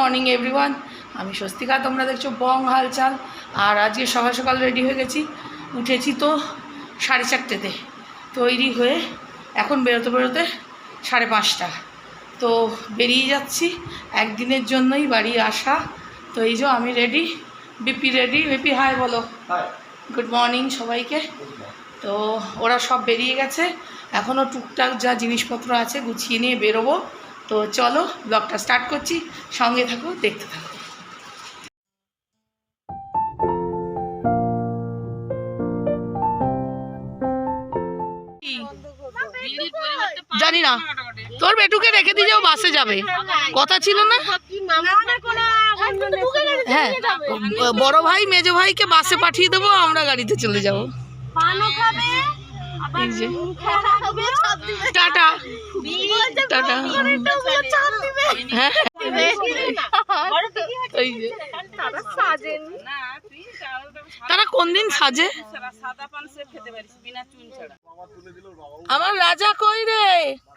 Morning everyone আমি স্বস্তিকা তোমরা দেখছ বং হালচাল। আর আজকে সকাল সকাল রেডি হয়ে গেছি। উঠেছি তো সাড়ে চারটেতে। তৈরি হয়ে এখন বেরোতে বেরোতে সাড়ে পাঁচটা। তো বেরিয়ে যাচ্ছি। একদিনের জন্যই বাড়ি আসা। তো এই যে আমি ready BP ready BP high বলো। গুড মর্নিং সবাইকে। তো ওরা সব বেরিয়ে গেছে। এখনও টুকটাক যা জিনিসপত্র আছে গুছিয়ে নিয়ে বেরোবো। তো চলো ব্লগটা স্টার্ট করছি। সঙ্গে থাকো, দেখতে থাকো। জানি না। তোর বেটুকে রেখে দিয়ে যাও, বাসে যাবে। কথা ছিল না? হ্যাঁ বড় ভাই, মেজো ভাইকে বাসে পাঠিয়ে দেবো, আমরা গাড়িতে চলে যাব। এই যে। টাটা। টাটা। হ্যাঁ এই যে। তারা কোন দিন সাজে? আমার রাজা কই রে?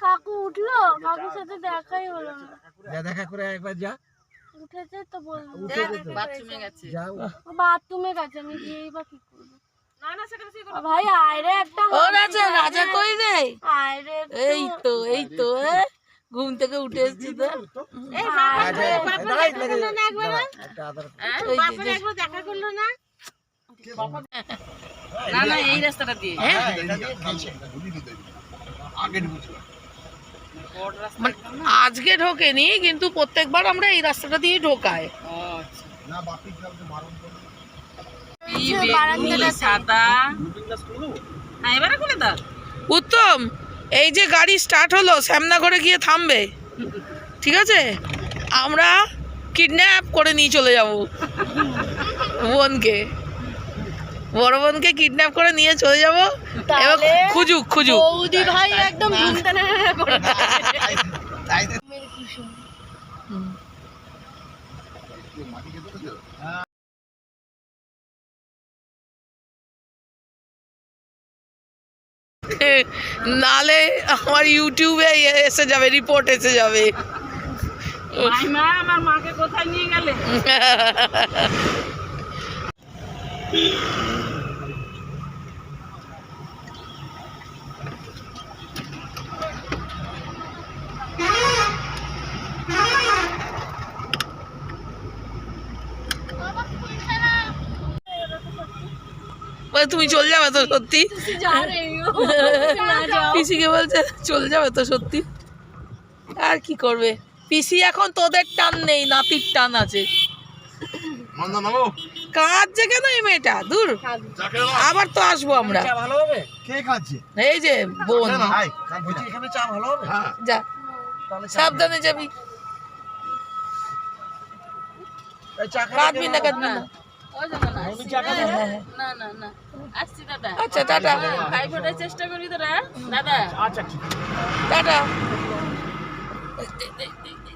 কাকু উঠল? কাকুর সাথে দেখাই হলো না। দেখা করে একবার যা। উঠেছে তো বলব বাথরুমে গেছে। যাও। বাথরুমে গেছে আমি গিয়েই বা কি ভাই একটা রাজা রাজা কই রে? এই তো এই তো এ, ঘুম থেকে উঠে এসছি তো। দেখা করল না না? না এই রাস্তাটা দিয়ে। হ্যাঁ মানে আজকে ঢোকেনি কিন্তু প্রত্যেকবার আমরা এই রাস্তাটা দিয়ে ঢোকাই। উত্তম এই যে গাড়ি স্টার্ট হলো শ্যামনগরে গিয়ে থামবে। ঠিক আছে? আমরা কিডন্যাপ করে নিয়ে চলে যাব। বোনকে। বড় বোনকে কিডন্যাপ করে নিয়ে চলে যাব। এবার খুঁজুক খুঁজুক। বৌদি ভাই একদম নালে আমার ইউটিউবে এসে যাবে রিপোর্ট এসে যাবে আমার মাকে কোথায় নিয়ে গেলে বলে, তুমি চলে যাবে তো সত্যি? পিসিকে বলছে চলে যাবে তো সত্যি? আর কি করবে? পিসি এখন তোদের টান নেই নাতির টান আছে। কাঁদছে কেন এই মেয়েটা? দূর। আবার তো আসব আমরা। চা ভালো হবে? কে খাচ্ছে এই যে বোন। বলছি এখানে চা ভালো হবে? যা। সাবধানে যাবি। কাঁদবি না কাঁদবি না। আচ্ছা টাটা ভাই ফোটার চেষ্টা করি তোরা দাদা। আচ্ছা দাদা টাটা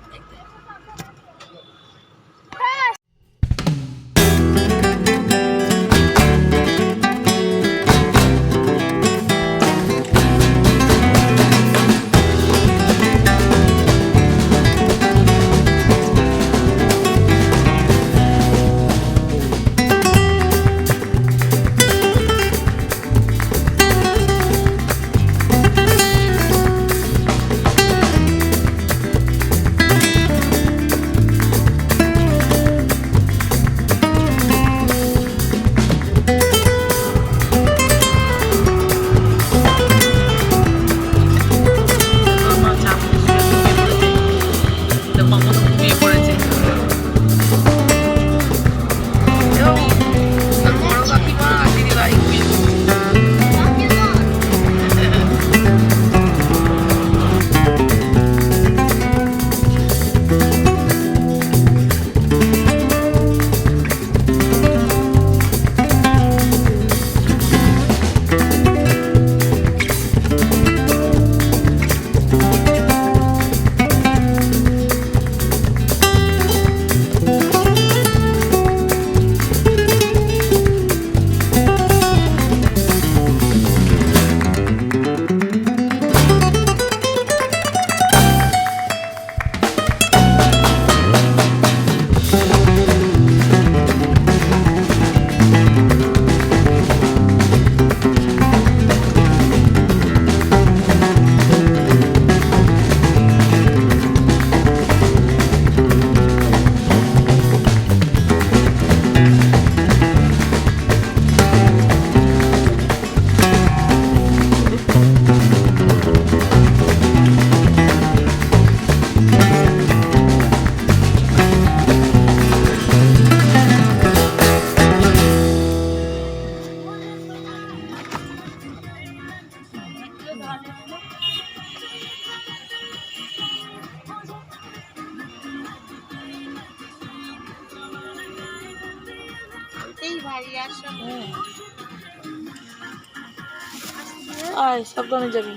আয় সাবধানে যাবি।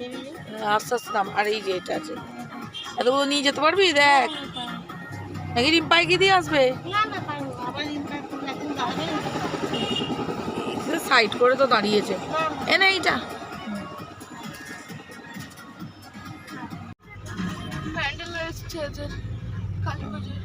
দেবে। আস্তে আস্তে নাম আর এই যে এটা আছে। এতগুলো নিয়ে যেতে পারবি? দেখ। নাকি রিম্পাই কি দিয়ে আসবে? সাইড করে তো দাঁড়িয়েছে। এ না এইটা। প্যান্ডেল এসছে কালী পুজোর